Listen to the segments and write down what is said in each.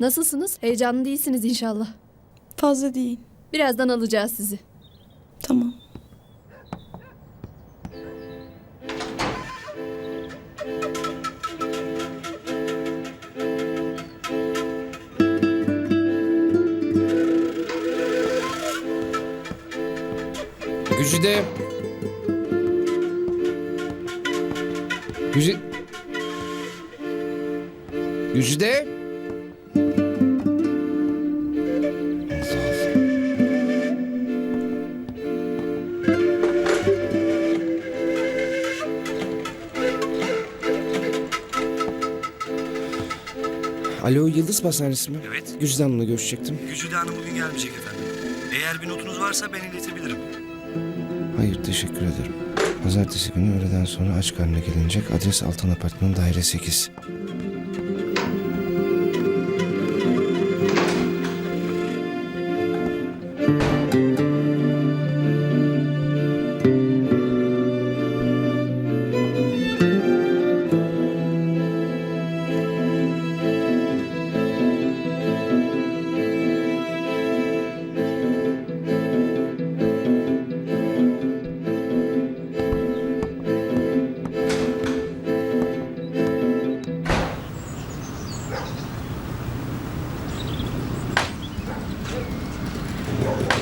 Nasılsınız? Heyecanlı değilsiniz inşallah. Fazla değil. Birazdan alacağız sizi. Tamam. Gücüde... Gücü... Gücüde... Alo Yıldız Pastanesi mi? Evet. Gücüde Hanım'la görüşecektim. Gücüde Hanım bugün gelmeyecek efendim. Eğer bir notunuz varsa ben iletebilirim. Hayır teşekkür ederim. Pazartesi günü öğleden sonra aç karnına gelinecek. Adres Altan Apartmanı daire 8.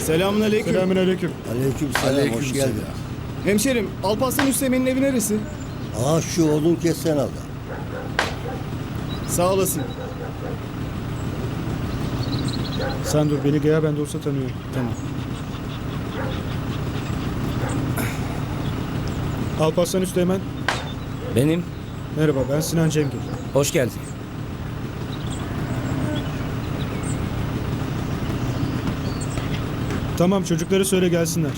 Selamünaleyküm. Selamünaleyküm. Aleyküm selam, hoş geldin. Hemşerim, Alparslan Üstemen'in evi neresi? Aa şu odun kessen aldı. Sağ olasın. Sen dur beni Gaya ben de olsa tanıyorum. Tamam. Alparslan Üsteğmen. Benim. Merhaba ben Sinan Cemgil. Hoş geldin. Tamam çocukları söyle gelsinler.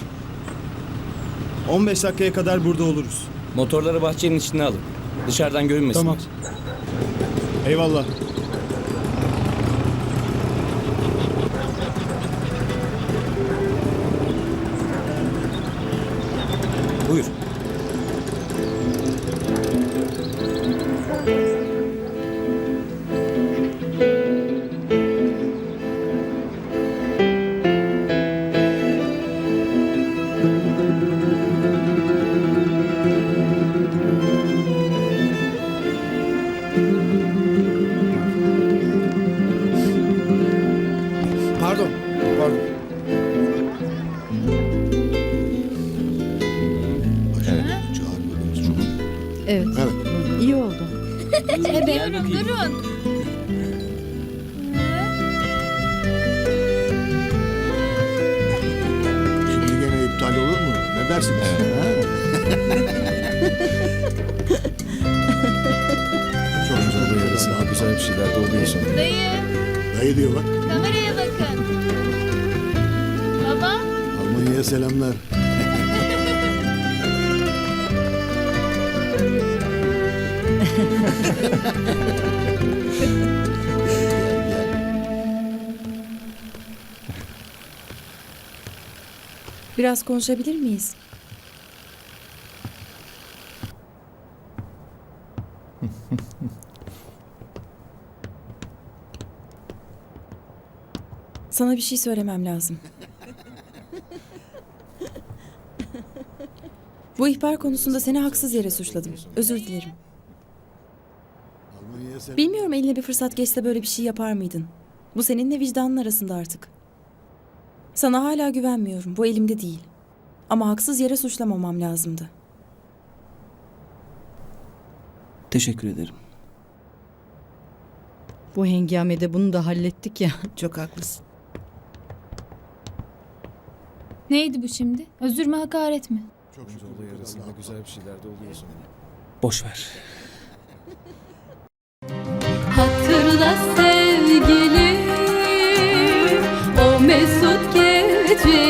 15 dakikaya kadar burada oluruz. Motorları bahçenin içine alın. Dışarıdan görünmesinler. Tamam. Eyvallah. Buyur. Evet. İyi oldu. Durun durun. Şimdi gene iptal olur mu? Ne dersiniz? Ha? Çok güzel bir yarısı Daha güzel bir şeyler de oluyor sonra. Dayı Dayı diyor bak. kameraya bakın. Baba Almanya'ya selamlar. Biraz konuşabilir miyiz? Sana bir şey söylemem lazım. Bu ihbar konusunda seni haksız yere suçladım. Özür dilerim. Bilmiyorum eline bir fırsat geçse böyle bir şey yapar mıydın? Bu seninle vicdanın arasında artık. Sana hala güvenmiyorum. Bu elimde değil. Ama haksız yere suçlamamam lazımdı. Teşekkür ederim. Bu hengamede bunu da hallettik ya. Çok haklısın. neydi bu şimdi? Özür mü hakaret mi? Çok. Oluyor arasında güzel bir şeyler de oluyor sonra. Boş ver. Hatırla sevgilim. O mesut geceyi